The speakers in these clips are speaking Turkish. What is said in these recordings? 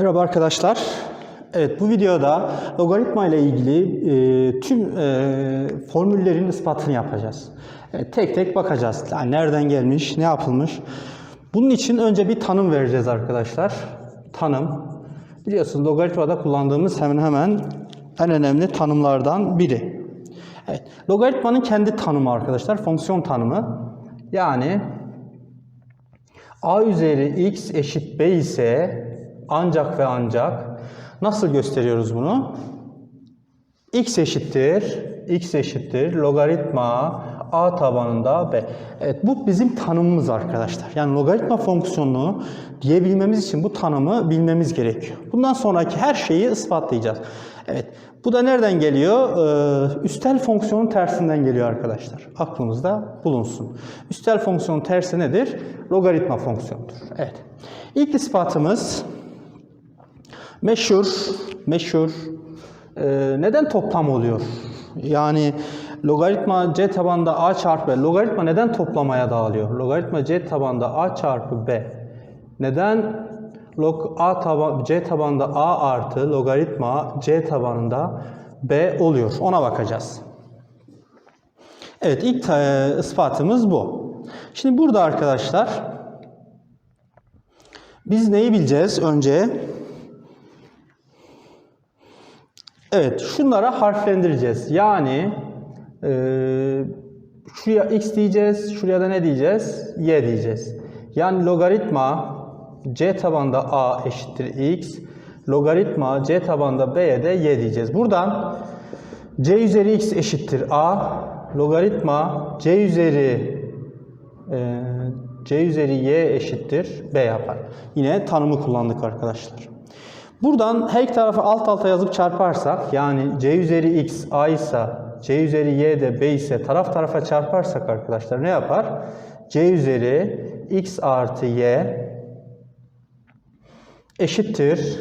Merhaba arkadaşlar. Evet bu videoda logaritma ile ilgili e, tüm e, formüllerin ispatını yapacağız. Evet, tek tek bakacağız. Yani nereden gelmiş, ne yapılmış. Bunun için önce bir tanım vereceğiz arkadaşlar. Tanım. Biliyorsunuz logaritmada kullandığımız hemen hemen en önemli tanımlardan biri. Evet, logaritmanın kendi tanımı arkadaşlar, fonksiyon tanımı. Yani a üzeri x eşit b ise ancak ve ancak nasıl gösteriyoruz bunu? x eşittir, x eşittir logaritma a tabanında b. Evet bu bizim tanımımız arkadaşlar. Yani logaritma fonksiyonunu diyebilmemiz için bu tanımı bilmemiz gerekiyor. Bundan sonraki her şeyi ispatlayacağız. Evet bu da nereden geliyor? Ee, üstel fonksiyonun tersinden geliyor arkadaşlar. Aklımızda bulunsun. Üstel fonksiyonun tersi nedir? Logaritma fonksiyonudur. Evet. İlk ispatımız meşhur, meşhur e, neden toplam oluyor? Yani logaritma c tabanda a çarpı b. Logaritma neden toplamaya dağılıyor? Logaritma c tabanda a çarpı b. Neden log a taban c tabanda a artı logaritma c tabanında b oluyor? Ona bakacağız. Evet ilk e, ispatımız bu. Şimdi burada arkadaşlar biz neyi bileceğiz önce? Evet, şunlara harflendireceğiz. Yani e, şuraya x diyeceğiz, şuraya da ne diyeceğiz? y diyeceğiz. Yani logaritma c tabanda a eşittir x, logaritma c tabanda b'ye de y diyeceğiz. Buradan c üzeri x eşittir a, logaritma c üzeri e, c üzeri y eşittir b yapar. Yine tanımı kullandık arkadaşlar. Buradan her iki tarafı alt alta yazıp çarparsak yani c üzeri x a ise c üzeri y de b ise taraf tarafa çarparsak arkadaşlar ne yapar? c üzeri x artı y eşittir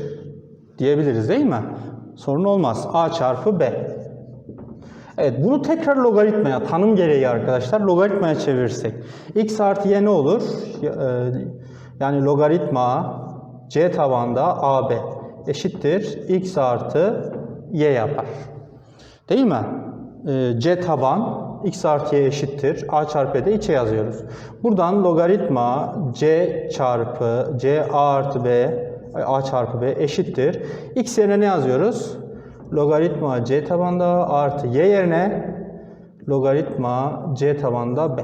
diyebiliriz değil mi? Sorun olmaz. a çarpı b. Evet bunu tekrar logaritmaya tanım gereği arkadaşlar logaritmaya çevirirsek x artı y ne olur? Yani logaritma c tabanda ab eşittir x artı y yapar. Değil mi? Ee, c taban x artı y eşittir a çarpı de içe yazıyoruz. Buradan logaritma c çarpı c a artı b a çarpı b eşittir. x yerine ne yazıyoruz? Logaritma c tabanda artı y yerine logaritma c tabanda b.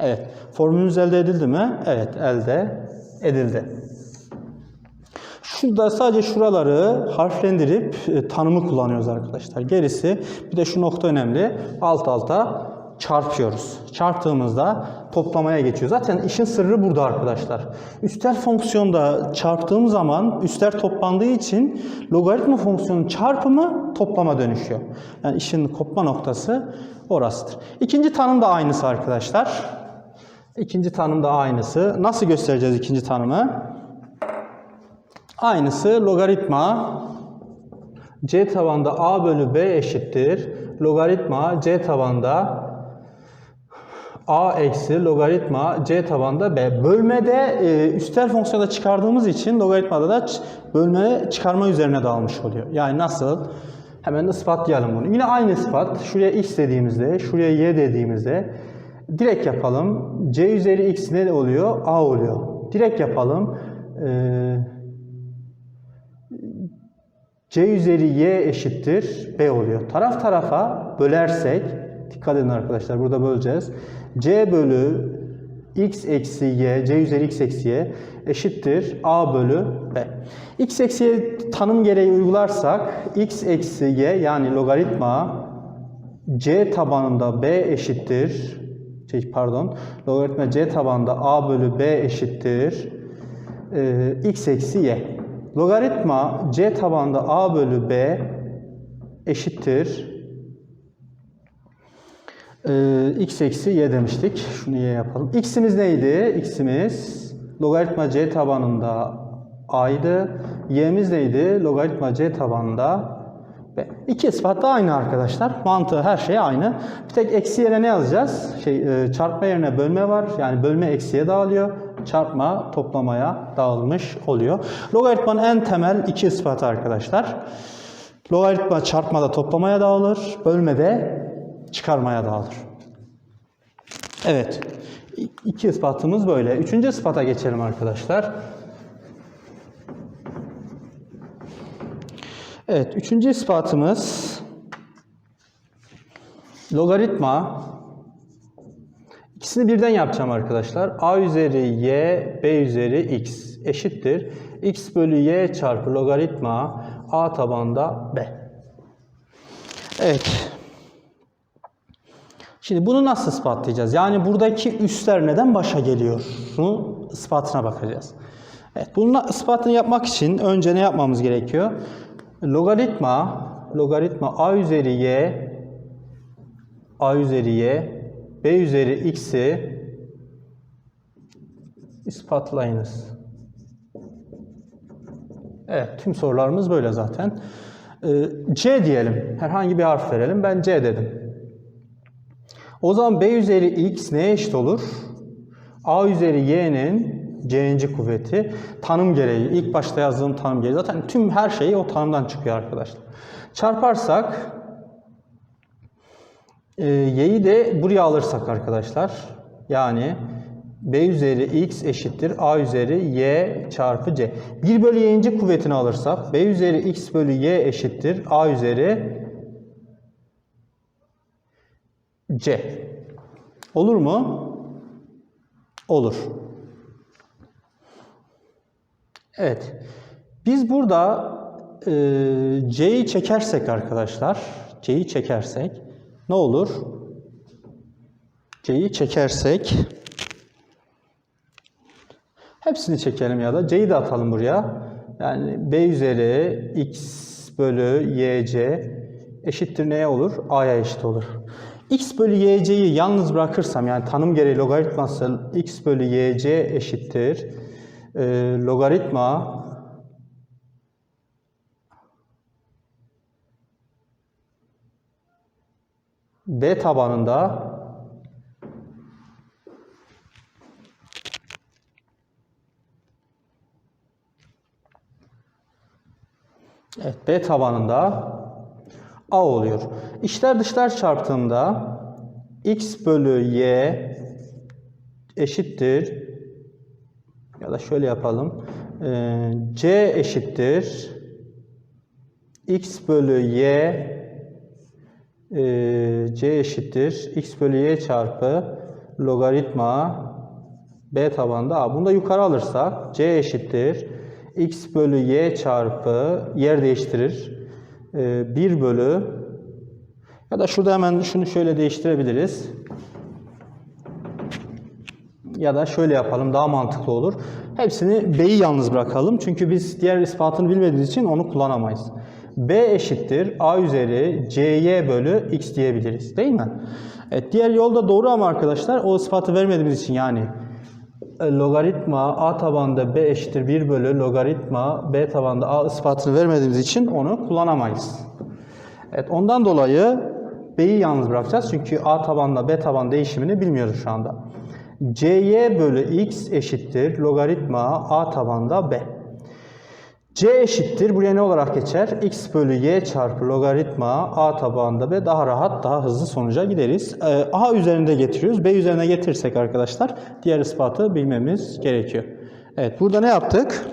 Evet. Formülümüz elde edildi mi? Evet elde edildi. Şurada sadece şuraları harflendirip e, tanımı kullanıyoruz arkadaşlar. Gerisi bir de şu nokta önemli. Alt alta çarpıyoruz. Çarptığımızda toplamaya geçiyor. Zaten işin sırrı burada arkadaşlar. Üstel fonksiyonda çarptığım zaman üstel toplandığı için logaritma fonksiyonun çarpımı toplama dönüşüyor. Yani işin kopma noktası orasıdır. İkinci tanım da aynısı arkadaşlar. İkinci tanım da aynısı. Nasıl göstereceğiz ikinci tanımı? Aynısı logaritma c tabanda a bölü b eşittir. Logaritma c tabanda a eksi logaritma c tabanda b. Bölmede e, üstel fonksiyonda çıkardığımız için logaritmada da bölme çıkarma üzerine dağılmış oluyor. Yani nasıl? Hemen ispatlayalım bunu. Yine aynı ispat. Şuraya x dediğimizde, şuraya y dediğimizde direkt yapalım. c üzeri x ne oluyor? a oluyor. Direkt yapalım. Eee c üzeri y eşittir b oluyor. Taraf tarafa bölersek, dikkat edin arkadaşlar burada böleceğiz. c bölü x eksi y, c üzeri x eksi y eşittir a bölü b. x eksi y tanım gereği uygularsak x eksi y yani logaritma c tabanında b eşittir şey, pardon logaritma c tabanında a bölü b eşittir e, x eksi y. Logaritma c tabanda a bölü b eşittir ee, x eksi y demiştik. Şunu y yapalım. x'imiz neydi? x'imiz logaritma c tabanında a'ydı. y'miz neydi? Logaritma c tabanında b. İki ispat da aynı arkadaşlar. Mantığı her şey aynı. Bir tek eksi yerine ne yazacağız? Şey, e, çarpma yerine bölme var. Yani bölme eksiye dağılıyor. Çarpma toplamaya dağılmış oluyor. Logaritmanın en temel iki ispatı arkadaşlar. Logaritma çarpmada toplamaya dağılır, bölmede çıkarmaya dağılır. Evet. İki ispatımız böyle. Üçüncü ispata geçelim arkadaşlar. Evet, üçüncü ispatımız logaritma İkisini birden yapacağım arkadaşlar. A üzeri y, b üzeri x eşittir. x bölü y çarpı logaritma a tabanda b. Evet. Şimdi bunu nasıl ispatlayacağız? Yani buradaki üsler neden başa geliyor? Bunu ispatına bakacağız. Evet, bunun ispatını yapmak için önce ne yapmamız gerekiyor? Logaritma, logaritma a üzeri y, a üzeri y, b üzeri x'i ispatlayınız. Evet, tüm sorularımız böyle zaten. Ee, C diyelim. Herhangi bir harf verelim. Ben C dedim. O zaman b üzeri x neye eşit olur? a üzeri y'nin c'inci kuvveti tanım gereği. ilk başta yazdığım tanım gereği. Zaten tüm her şey o tanımdan çıkıyor arkadaşlar. Çarparsak e, y'yi de buraya alırsak arkadaşlar yani b üzeri x eşittir a üzeri y çarpı c. 1 bölü y'inci kuvvetini alırsak b üzeri x bölü y eşittir a üzeri c. Olur mu? Olur. Evet. Biz burada e, c'yi çekersek arkadaşlar, c'yi çekersek ne olur? C'yi çekersek hepsini çekelim ya da c'yi de atalım buraya. Yani b üzeri x bölü yc eşittir neye olur? a'ya eşit olur. x bölü y'c'yi yalnız bırakırsam yani tanım gereği logaritması x bölü yc eşittir e, logaritma b tabanında Evet, B tabanında A oluyor. İçler dışlar çarptığımda x bölü y eşittir ya da şöyle yapalım. Ee, c eşittir x bölü y c eşittir x bölü y çarpı logaritma b tabanında a. Bunu da yukarı alırsak c eşittir x bölü y çarpı yer değiştirir. E, 1 bölü ya da şurada hemen şunu şöyle değiştirebiliriz. Ya da şöyle yapalım daha mantıklı olur. Hepsini B'yi yalnız bırakalım. Çünkü biz diğer ispatını bilmediğimiz için onu kullanamayız. B eşittir A üzeri CY bölü X diyebiliriz. Değil mi? Evet, diğer yol da doğru ama arkadaşlar o ispatı vermediğimiz için yani e, logaritma A tabanda B eşittir 1 bölü logaritma B tabanda A ispatını vermediğimiz için onu kullanamayız. Evet ondan dolayı B'yi yalnız bırakacağız. Çünkü A tabanla B taban değişimini bilmiyoruz şu anda. CY bölü X eşittir logaritma A tabanda B. C eşittir. Buraya ne olarak geçer? X bölü Y çarpı logaritma A tabanında B. Daha rahat, daha hızlı sonuca gideriz. Ee, A üzerinde getiriyoruz. B üzerine getirirsek arkadaşlar diğer ispatı bilmemiz gerekiyor. Evet burada ne yaptık?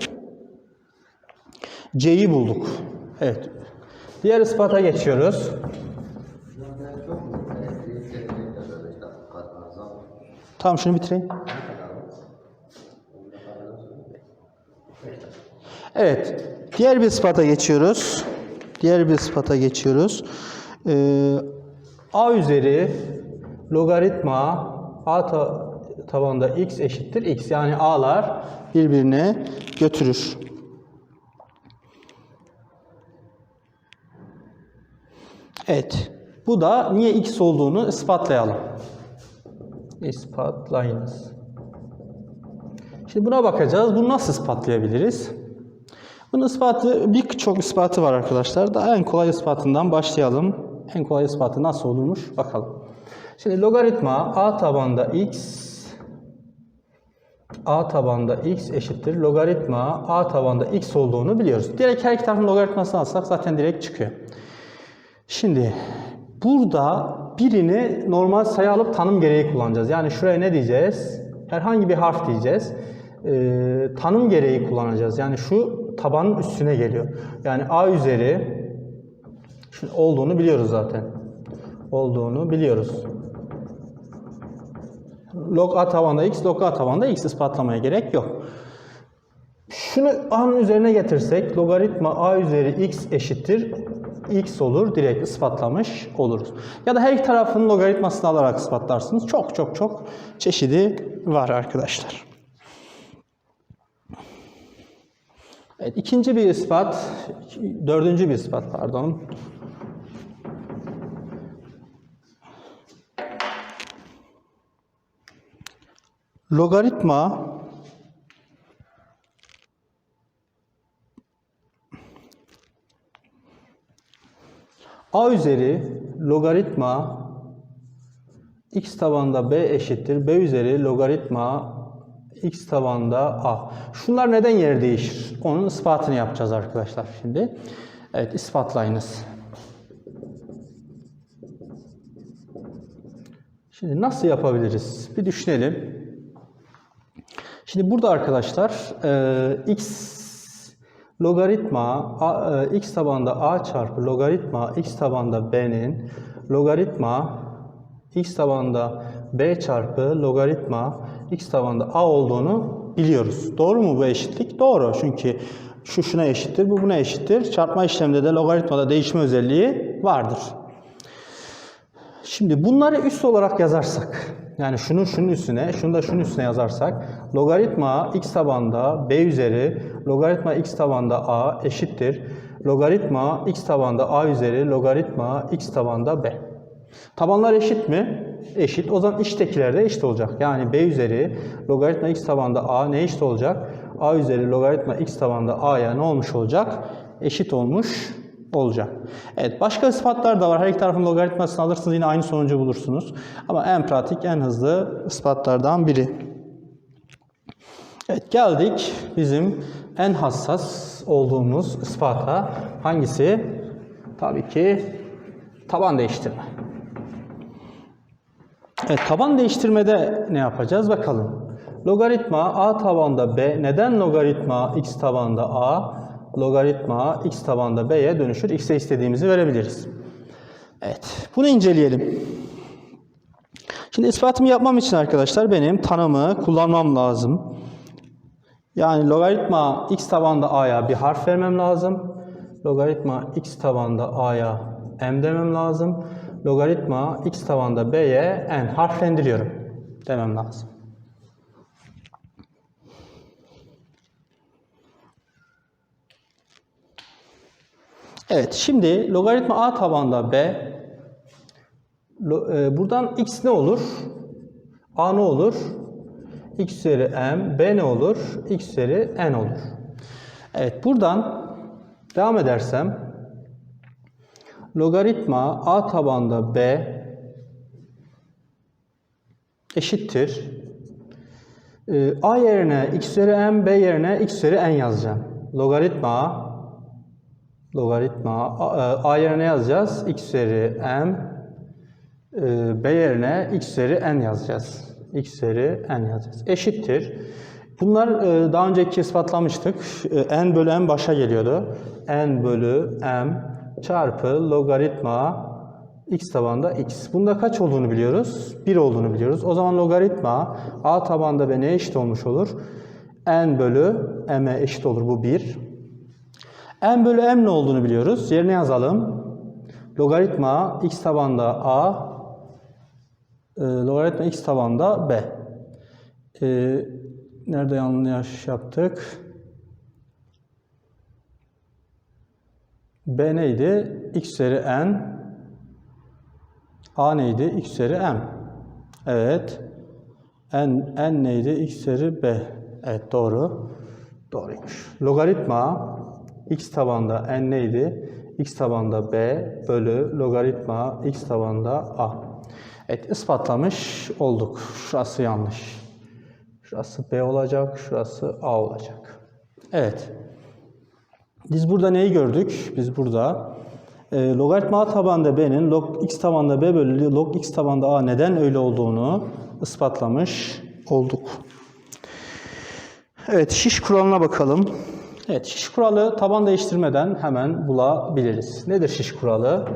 C'yi bulduk. Evet. Diğer ispata geçiyoruz. Tamam şunu bitireyim. Evet. Diğer bir ispata geçiyoruz. Diğer bir ispata geçiyoruz. Ee, A üzeri logaritma A ta tabanda x eşittir x. Yani A'lar birbirine götürür. Evet. Bu da niye x olduğunu ispatlayalım. İspatlayınız. Şimdi buna bakacağız. Bunu nasıl ispatlayabiliriz? Bunun ispatı, birçok ispatı var arkadaşlar. Da en kolay ispatından başlayalım. En kolay ispatı nasıl olurmuş bakalım. Şimdi logaritma a tabanda x a tabanda x eşittir logaritma a tabanda x olduğunu biliyoruz. Direkt her iki tarafın logaritmasını alsak zaten direkt çıkıyor. Şimdi burada birini normal sayı alıp tanım gereği kullanacağız. Yani şuraya ne diyeceğiz? Herhangi bir harf diyeceğiz. Ee, tanım gereği kullanacağız. Yani şu tabanın üstüne geliyor. Yani a üzeri olduğunu biliyoruz zaten. Olduğunu biliyoruz. Log a tavanda x, log a tavanda x ispatlamaya gerek yok. Şunu a'nın üzerine getirsek logaritma a üzeri x eşittir x olur. Direkt ispatlamış oluruz. Ya da her iki tarafın logaritmasını alarak ispatlarsınız. Çok çok çok çeşidi var arkadaşlar. Evet, ikinci bir ispat, dördüncü bir ispat pardon. Logaritma a üzeri logaritma x tabanda b eşittir b üzeri logaritma x tabanda a. Şunlar neden yer değişir? Onun ispatını yapacağız arkadaşlar şimdi. Evet ispatlayınız. Şimdi nasıl yapabiliriz? Bir düşünelim. Şimdi burada arkadaşlar e, x logaritma a, e, x tabanda a çarpı logaritma x tabanda b'nin logaritma x tabanda b çarpı logaritma x tabanda a olduğunu biliyoruz. Doğru mu bu eşitlik? Doğru. Çünkü şu şuna eşittir, bu buna eşittir. Çarpma işleminde de logaritmada değişme özelliği vardır. Şimdi bunları üst olarak yazarsak, yani şunu şunun üstüne, şunu da şunun üstüne yazarsak, logaritma x tabanda b üzeri logaritma x tabanda a eşittir. Logaritma x tabanda a üzeri logaritma x tabanda b. Tabanlar eşit mi? Eşit. O zaman içtekiler de eşit olacak. Yani b üzeri logaritma x tabanda a ne eşit olacak? a üzeri logaritma x tabanda a'ya ne olmuş olacak? Eşit olmuş olacak. Evet başka ispatlar da var. Her iki tarafın logaritmasını alırsınız yine aynı sonucu bulursunuz. Ama en pratik, en hızlı ispatlardan biri. Evet geldik bizim en hassas olduğumuz ispata. Hangisi? Tabii ki taban değiştirme. Evet taban değiştirmede ne yapacağız bakalım. Logaritma a tabanda b neden logaritma x tabanda a logaritma x tabanda b'ye dönüşür. x'e istediğimizi verebiliriz. Evet bunu inceleyelim. Şimdi ispatımı yapmam için arkadaşlar benim tanımı kullanmam lazım. Yani logaritma x tabanda a'ya bir harf vermem lazım. Logaritma x tabanda a'ya m demem lazım. Logaritma x tabanda b'ye n harflendiriyorum demem lazım. Evet, şimdi logaritma a tabanda b e, buradan x ne olur? a ne olur? x üzeri m, b ne olur? x üzeri n olur. Evet, buradan devam edersem logaritma a tabanda b eşittir. E, a yerine x üzeri m, b yerine x üzeri n yazacağım. Logaritma logaritma a, e, yerine ne yazacağız? x üzeri m e, b yerine x üzeri n yazacağız. x üzeri n yazacağız. Eşittir. Bunlar e, daha önceki ispatlamıştık. n bölü m başa geliyordu. n bölü m çarpı logaritma x tabanda x. Bunda kaç olduğunu biliyoruz? 1 olduğunu biliyoruz. O zaman logaritma a tabanda b ne eşit olmuş olur? n bölü m'e eşit olur. Bu 1. n bölü m ne olduğunu biliyoruz. Yerine yazalım. Logaritma x tabanda a e, logaritma x tabanda b. E, nerede yanlış yaptık? B neydi? x üzeri n. a neydi? x üzeri m. Evet. n, n neydi? x üzeri b. Evet doğru. Doğruymuş. Logaritma x tabanda n neydi? x tabanda b bölü logaritma x tabanda a. Evet ispatlamış olduk. Şurası yanlış. Şurası B olacak, şurası A olacak. Evet. Biz burada neyi gördük? Biz burada e, logaritma A tabanda B'nin log x tabanda B bölü log x tabanda A neden öyle olduğunu ispatlamış olduk. Evet, şiş kuralına bakalım. Evet, şiş kuralı taban değiştirmeden hemen bulabiliriz. Nedir şiş kuralı?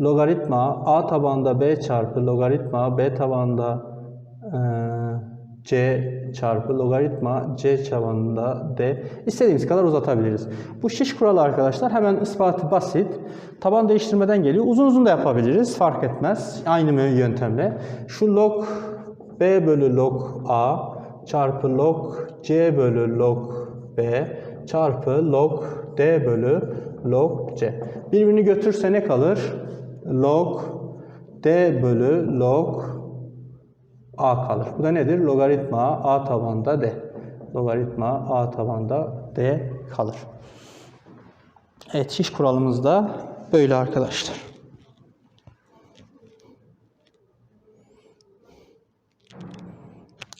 Logaritma a tabanda b çarpı logaritma b tabanda e, c çarpı logaritma c tabanında d istediğimiz kadar uzatabiliriz. Bu şiş kuralı arkadaşlar hemen ispatı basit. Taban değiştirmeden geliyor. Uzun uzun da yapabiliriz. Fark etmez. Aynı yöntemle. Şu log b bölü log a çarpı log c bölü log b çarpı log d bölü log c. Birbirini götürse ne kalır? Log d bölü log a kalır. Bu da nedir? Logaritma a tabanda d. Logaritma a tabanda d kalır. Evet, şiş kuralımız da böyle arkadaşlar.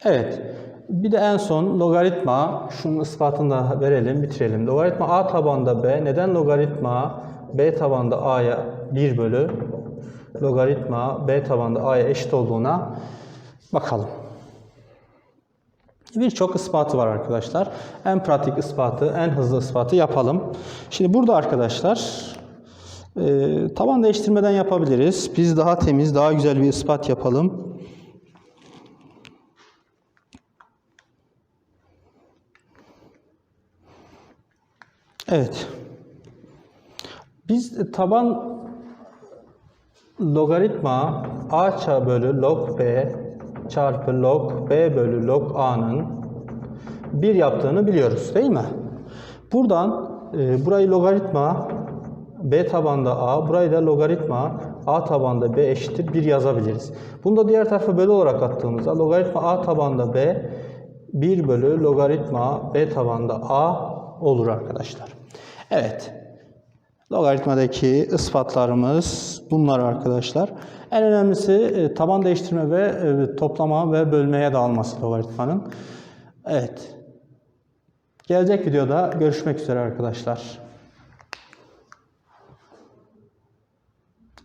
Evet. Bir de en son logaritma, şunun ispatını da verelim, bitirelim. Logaritma a tabanda b, neden logaritma b tabanda a'ya 1 bölü logaritma b tabanda a'ya eşit olduğuna bakalım. Birçok ispatı var arkadaşlar. En pratik ispatı, en hızlı ispatı yapalım. Şimdi burada arkadaşlar e, taban değiştirmeden yapabiliriz. Biz daha temiz, daha güzel bir ispat yapalım. Evet. Biz taban logaritma a bölü log b çarpı log b bölü log a'nın bir yaptığını biliyoruz değil mi? Buradan e, burayı logaritma b tabanda a, burayı da logaritma a tabanda b eşittir 1 yazabiliriz. Bunu da diğer tarafa bölü olarak attığımızda logaritma a tabanda b 1 bölü logaritma b tabanda a olur arkadaşlar. Evet. Logaritmadaki ispatlarımız bunlar arkadaşlar. En önemlisi e, taban değiştirme ve e, toplama ve bölmeye dağılması logaritmanın. Evet. Gelecek videoda görüşmek üzere arkadaşlar.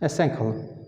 Esen kalın.